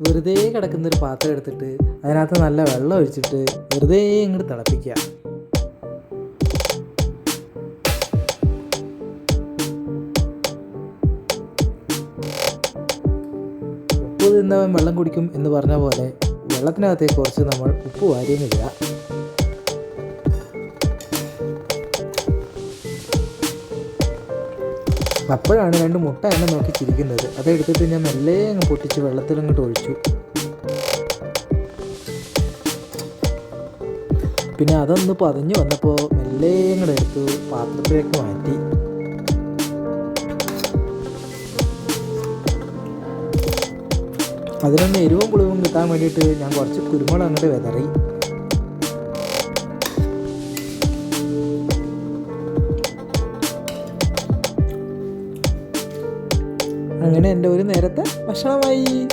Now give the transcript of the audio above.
വെറുതെ കിടക്കുന്ന ഒരു പാത്രം എടുത്തിട്ട് അതിനകത്ത് നല്ല വെള്ളം ഒഴിച്ചിട്ട് വെറുതെ ഇങ്ങോട്ട് തിളപ്പിക്കുക. ഉപ്പ് തിന്നവൻ വെള്ളം കുടിക്കും എന്ന് പറഞ്ഞ പോലെ വെള്ളത്തിനകത്തേക്ക് കുറച്ച് നമ്മൾ ഉപ്പ് വാരിയിടുക അപ്പോഴാണ് രണ്ട് മുട്ട എന്നെ നോക്കി ചിരിക്കുന്നത്. അതെടുത്തിട്ട് ഞാൻ മെല്ലെ അങ്ങ് പൊട്ടിച്ച് വെള്ളത്തിൽ അങ്ങോട്ട് ഒഴിച്ചു. പിന്നെ അതൊന്ന് പതഞ്ഞു വന്നപ്പോൾ മെല്ലെ അങ്ങോട്ട് എടുത്തു പാത്രത്തിലേക്ക് മാറ്റി. അതിനൊന്ന് എരിവും പുളിവും കിട്ടാൻ വേണ്ടിയിട്ട് ഞാൻ കുറച്ച് കുരുമുളക് അങ്ങോട്ട് വിതറി. അങ്ങനെ എന്റെ ഒരു നേരത്തെ ഭക്ഷണമായി.